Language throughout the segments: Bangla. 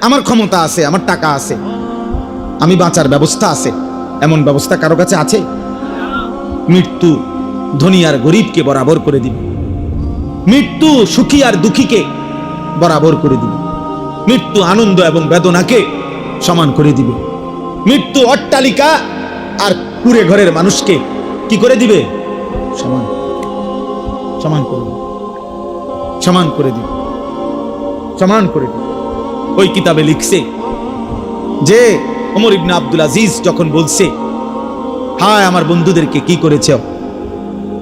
আমার ক্ষমতা আছে, আমার টাকা আছে, আমি বাঁচার ব্যবস্থা আছে, এমন ব্যবস্থা কারও কাছে আছে? মৃত্যু ধনী আর গরিবকে বরাবর করে দিবে। মৃত্যু সুখী আর দুঃখীকে বরাবর করে দিবে। মৃত্যু আনন্দ এবং বেদনাকে সমান করে দিবে। মৃত্যু অট্টালিকা আর কুড়ে ঘরের মানুষকে কি করে দিবে? সমান সমান করে দিবে। সমান করে দিবে। সমান করে দিবে। ওই কিতাবে লিখছে যে ওমর ইবনে আব্দুল আজিজ যখন বলছে, হায় আমার বন্ধুদেরকে কি করেছ?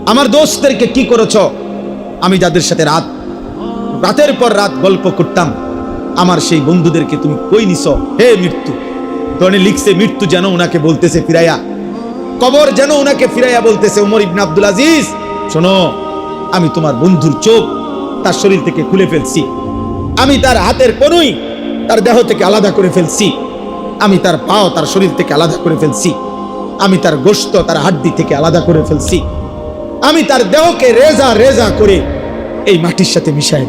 আমার দোস্তদেরকে কি করেছ? আমি যাদের সাথে রাত, রাতের পর রাত গল্প করতাম, আমার সেই বন্ধুদেরকে তুমি কই নিছ? হে মৃত্যু। তনে লিখছে, মৃত্যু যেন ওনাকে বলতেছে ফিরাইয়া। কবর যেন ওনাকে ফিরাইয়া বলতেছে ওমর ইবনে আব্দুল আজিজ, শোনো, আমি তোমার বন্ধুর চোখ তার শরীর থেকে খুলে ফেলছি। আমি তার হাতের কোনই তার দেহ থেকে আলাদা করে ফেলছি। আমি তার পাও, তার শরীর থেকে আলাদা করে ফেলছি। আমি তার গোস্ত তার হাড্ডি থেকে আলাদা করে ফেলছি। আমি তার দেহকে রেজা রেজা করে এই মাটির সাথে মিশাই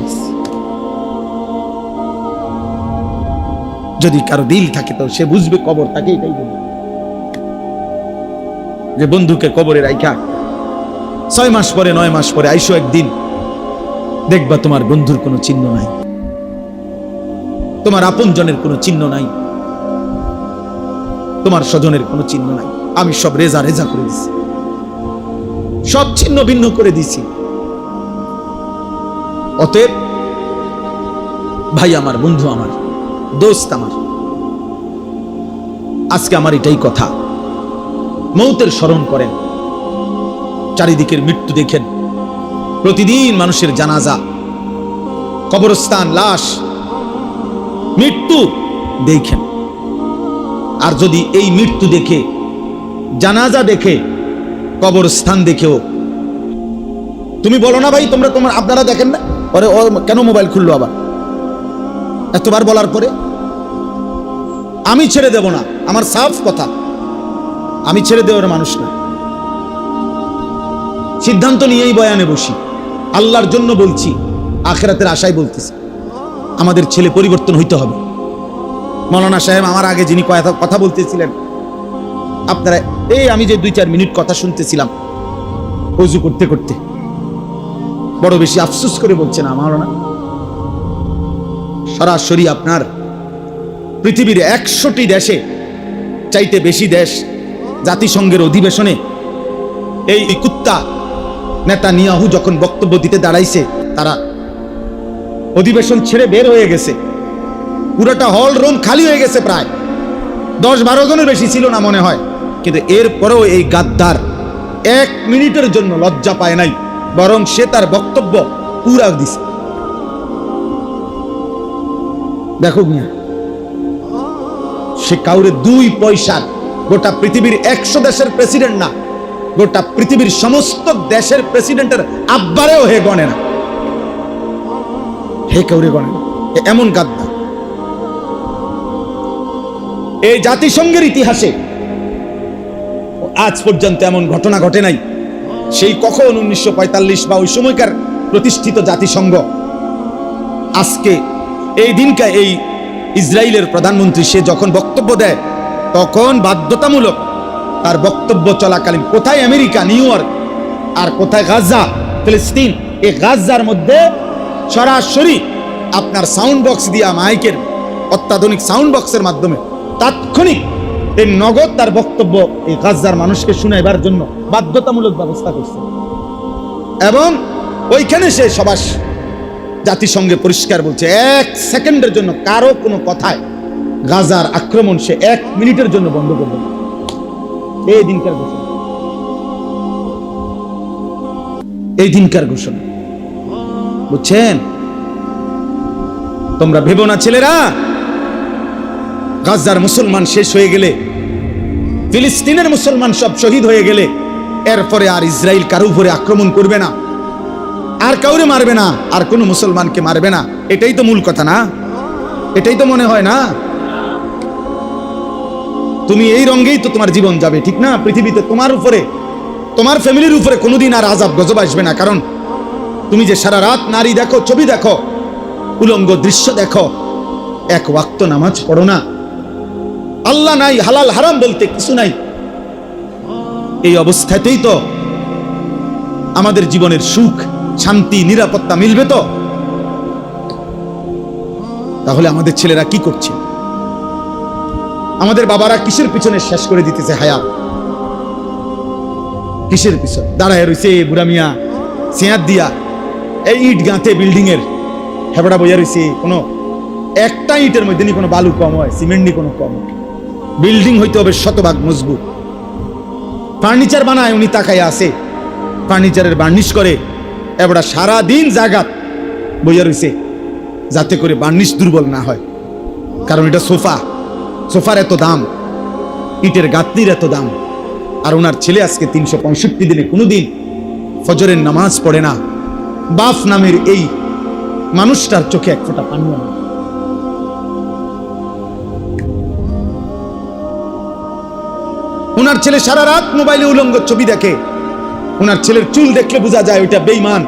যদি কারও দিল থাকে, তো সে বুঝবে কবর তাকে এটাই বলবে যে বন্ধুকে কবরে রাইখা, ছয় মাস পরে, নয় মাস পরে, আইসো একদিন। দেখবা তোমার বন্ধুর কোনো চিহ্ন নাই। তোমার আপনজনের কোনো চিহ্ন নাই। তোমার স্বজনের কোনো চিহ্ন নাই। আমি সব রেজা রেজা করে দিছি। সব ছিন্ন ভিন্ন করে দিছি। অতএব, ভাই আমার, বন্ধু আমার, দোস্ত আমার, আজকে আমার এটাই কথা। মৌতের স্মরণ করেন। চারিদিকের মৃত্যু দেখেন। প্রতিদিন মানুষের জানাজা, কবরস্থান, লাশ মৃত্যু দেখেন আর যদি এই মৃত্যু দেখে, জানাজা দেখে, কবরস্থান দেখেও। তুমি বলো না ভাই, তোমরা তোমার আপনারা দেখেন না? পরে কেন মোবাইল খুললো আবার? এতবার বলার পরে? আমি ছেড়ে দেব না, আমার সাফ কথা। আমি ছেড়ে দেওয়ার মানুষ না। সিদ্ধান্ত নিয়েই বয়ানে বসি। আল্লাহর জন্য বলছি, আখেরাতের আশায় বলতেছি। আমাদের ছেলে পরিবর্তন হইতে হবে। মৌলানা সাহেব আমার আগে যিনি কথা বলতেছিলেন, আপনারা এই আমি যে দুই চার মিনিট কথা শুনতেছিলাম, অজু করতে করতে। বড় বেশি আফসোস করে বলছেন আমার না সরাসরি আপনার পৃথিবীর একশোটি দেশে চাইতে বেশি দেশ জাতিসংঘের অধিবেশনে এই কুত্তা নেতা নিয়াহু যখন বক্তব্য দিতে দাঁড়াইছে, তারা অধিবেশন ছেড়ে বের হয়ে গেছে। পুরোটা হল রুম খালি হয়ে গেছে প্রায়। দশ বারো জনের বেশি ছিল না মনে হয়। কিন্তু এরপরেও এই গাদ্দার এক মিনিটের জন্য লজ্জা পায় নাই, বরং সে তার বক্তব্য পুরা দিছে। দেখো মিয়া, সে কাউরে দুই পয়সার গোটা পৃথিবীর একশো দেশের প্রেসিডেন্ট না, গোটা পৃথিবীর সমস্ত দেশের প্রেসিডেন্টের আব্বারেও হে গণে না। হে কাউরে গণে এমন গাদ্দা। এই জাতিসংঘের ইতিহাসে আজ পর্যন্ত এমন ঘটনা ঘটে নাই। সেই কখন উনিশশো বা ওই সময়কার প্রতিষ্ঠিত জাতিসংঘ, আজকে এই দিনকে এই ইসরায়েলের প্রধানমন্ত্রী, সে যখন বক্তব্য দেয়, তখন বাধ্যতামূলক তার বক্তব্য চলাকালীন কোথায় আমেরিকা, নিউ ইয়র্ক আর কোথায় গাজা, ফিলিস্তিন এই গাজার মধ্যে সরাসরি আপনার সাউন্ড বক্স দিয়া মাইকের অত্যাধুনিক সাউন্ড বক্সের মাধ্যমে তাৎক্ষণিক এই নগদ তার বক্তব্য এই গাজার মানুষকে শুনাইবার জন্য বাধ্যতামূলক ব্যবস্থা করছে। এবং ওইখানে সে সবাস জাতিসংঘে পরিষ্কার বলছে, এক সেকেন্ডের জন্য কারও কোনো কথায় গাজার আক্রমণ সে এক মিনিটের জন্য বন্ধ করবে এই দিনকার ঘোষণা। এই দিনকার ঘোষণা। বুঝছেন? তোমরা ভেবো না, ছেলেরা। গাজার মুসলমান শেষ হয়ে গেলে, ফিলিস্তিনের মুসলমান সব শহীদ হয়ে গেলে, এরপরে আর ইসরায়েল কারও উপরে আক্রমণ করবে না, আর কাউরে মারবে না, আর কোনো মুসলমানকে মারবে না। এটাই তো মূল কথা না? এটাই তো মনে হয় না? তুমি এই রঙ্গেই তো তোমার জীবন যাবে, ঠিক না? পৃথিবীতে তোমার উপরে, তোমার ফ্যামিলির উপরে কোনোদিন আর আজাব গজব আসবে না। কারণ তুমি যে সারা রাত নারী দেখো, ছবি দেখো, উলঙ্গ দৃশ্য দেখো, এক ওয়াক্ত নামাজ পড়ো না। আল্লাহ নাই, হালাল, হারাম বলতে কিছু নাই। এই অবস্থাতেই তো আমাদের জীবনের সুখ, শান্তি, নিরাপত্তা মিলবে তো? তাহলে আমাদের ছেলেরা কি করছে? আমাদের বাবারা কিসের পিছনে শেষ করে দিতেছে হায়া? কিসের পিছনে? দাঁড়ায় রয়েছে বুড়া মিয়া দিয়া। এই ইট গাঁথে বিল্ডিং এর হেবড়া বইয়া রয়েছে কোনো একটা ইটের মধ্যে নি কোনো বালু কম হয়, সিমেন্ট নি কোনো কম বিল্ডিং হইতে হবে শতভাগ মজবুত। ফার্নিচার বানায় উনি তাকায় আছে। ফার্নিচারের বার্নিশ করে এবড়া সারা দিন জাগাত বইয়া রয়েছে যাতে করে বার্নিশ দুর্বল না হয়। কারণ এটা সোফা, সোফার এত দাম, ইটের গাঁথনির এত দাম। আর ওনার ছেলে আজকে তিনশো পঁয়ষট্টি দিনে কোনোদিন ফজরের নামাজ পড়ে না। বাফ নামের এই মানুষটার চোখে এক ফোঁটা পানি আনা। ওনার ছেলে সারা রাত মোবাইলে উলঙ্গ ছবি দেখে। ওনার ছেলের চুল দেখলে বোঝা যায় ওইটা বেইমান